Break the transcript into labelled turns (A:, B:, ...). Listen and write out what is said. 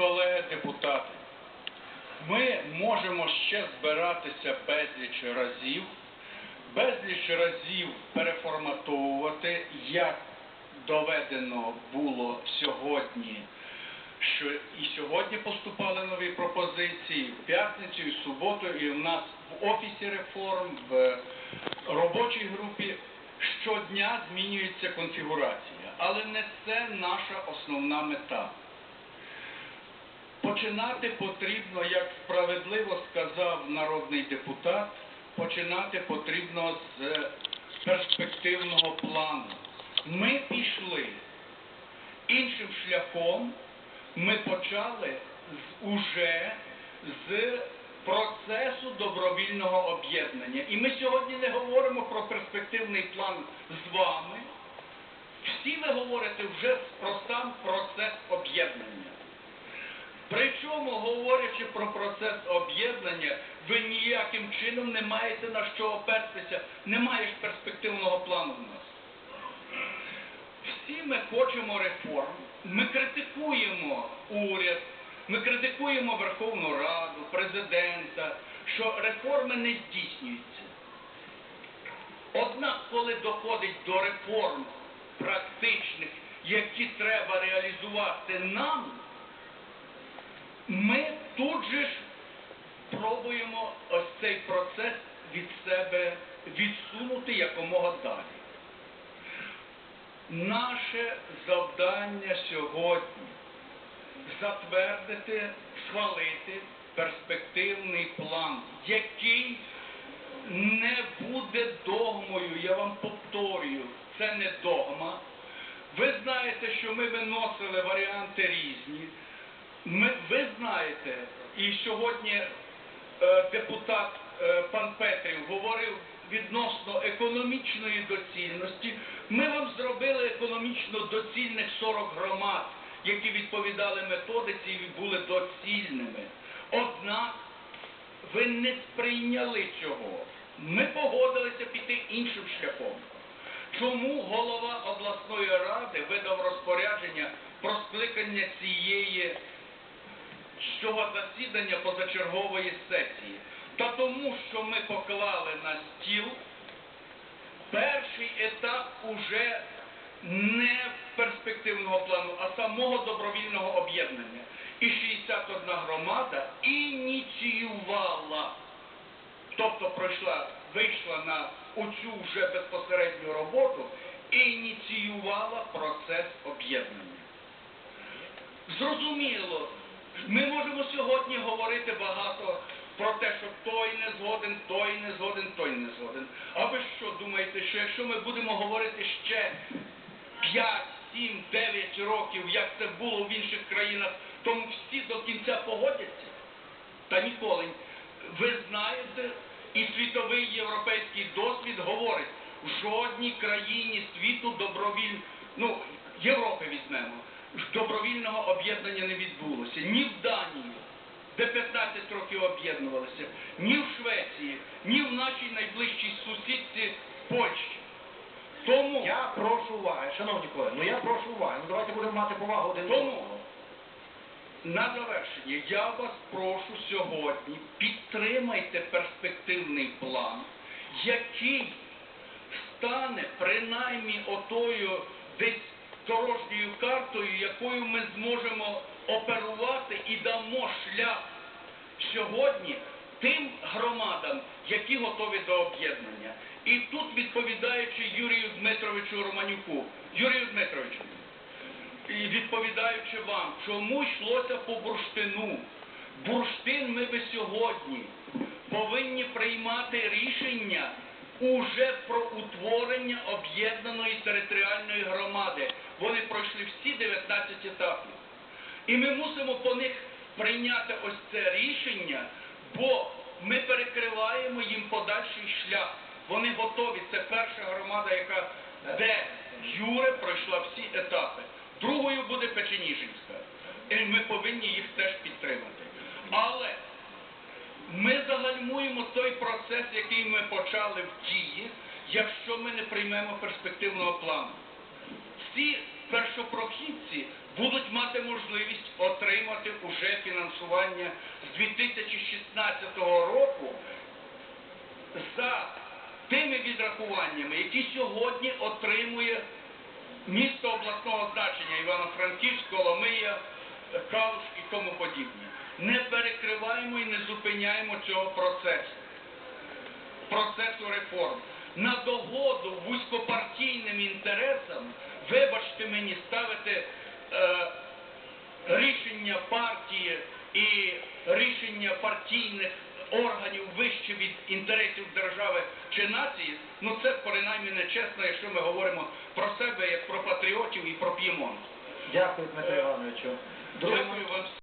A: колеги депутати, ми можемо ще збиратися безліч разів, безліч разів переформатовувати, як доведено було сьогодні, що і сьогодні поступали нові пропозиції, в п'ятницю, і в суботу, і в нас в офісі реформ, в робочій групі щодня змінюється конфігурація. Але не це наша основна мета. Починати потрібно, як справедливо сказав народний депутат, починати потрібно з перспективного плану. Ми пішли іншим шляхом, ми почали з, уже з процесу добровільного об'єднання. І ми сьогодні не говоримо про перспективний план з вами. Всі ви говорите вже про сам процес об'єднання. Причому, говорячи про процес об'єднання, ви ніяким чином не маєте на що опертися. Немає ж перспективного плану в нас. Всі ми хочемо реформ, ми критикуємо уряд, ми критикуємо Верховну Раду, президента, що реформи не здійснюються. Однак, коли доходить до реформ практичних, які треба реалізувати нам, ми тут же ж пробуємо ось цей процес від себе відсунути якомога далі. Наше завдання сьогодні затвердити, схвалити перспективний план, який не буде догмою, я вам повторюю, це не догма. Ви знаєте, що ми виносили варіанти різні. Ми, знаєте, і сьогодні е, депутат е, пан Петрів говорив відносно економічної доцільності. Ми вам зробили економічно доцільних 40 громад, які відповідали методиці і були доцільними. Однак ви не сприйняли цього. Ми погодилися піти іншим шляхом. Чому голова обласної ради видав розпорядження про скликання цієї цього засідання позачергової сесії? Та тому, що ми поклали на стіл перший етап уже не перспективного плану, а самого добровільного об'єднання. І 61 громада ініціювала, тобто пройшла, вийшла на оцю вже безпосередню роботу ініціювала процес об'єднання. Зрозуміло, ми можемо сьогодні говорити багато про те, що той не згоден, той не згоден, той не згоден. А ви що думаєте, що якщо ми будемо говорити ще 5, 7, 9 років, як це було в інших країнах, то всі до кінця погодяться? Та ніколи. Ви знаєте, і світовий європейський досвід говорить, в жодній країні світу добровіль, ну, Європи візьмемо, добровільного об'єднання не відбулося. Ні в Данії, де 15 років об'єднувалися, ні в Швеції, ні в нашій найближчій сусідці Польщі. Тому,
B: Я прошу уваги, шановні колеги, ну я прошу уваги. Ну давайте будемо мати повагу один
A: Тому на завершення я вас прошу сьогодні підтримайте перспективний план, який стане принаймні отою десь дорожньою картою, якою ми зможемо оперувати і дамо шлях сьогодні тим громадам, які готові до об'єднання. І тут відповідаючи Юрію Дмитровичу Романюку, Юрію Дмитровичу, відповідаючи вам, чому йшлося по бурштину. Бурштин ми би сьогодні повинні приймати рішення уже про утворення об'єднаної територіальної громади. Вони пройшли всі 19 етапів. І ми мусимо по них прийняти ось це рішення, бо ми перекриваємо їм подальший шлях. Вони готові. Це перша громада, яка де Юре пройшла всі етапи. Другою буде Печеніжинська. І ми повинні їх теж підтримати. Але ми загальмуємо той процес, який ми почали в дії, якщо ми не приймемо перспективного плану. Всі першопрохідці будуть мати можливість отримати уже фінансування з 2016 року за тими відрахуваннями, які сьогодні отримує місто обласного значення Івано-Франківськ, Коломия, Калуш і тому подібне. Не перекриваємо і не зупиняємо цього процесу, процесу реформ. На догоду вузькопартійним інтересам, вибачте мені, ставити е, рішення партії і рішення партійних органів вище від інтересів держави чи нації, ну це принаймні нечесно, якщо ми говоримо про себе як про патріотів і про П'ємонт.
B: Дякую, Дмитро Івановичу.
A: Дякую вам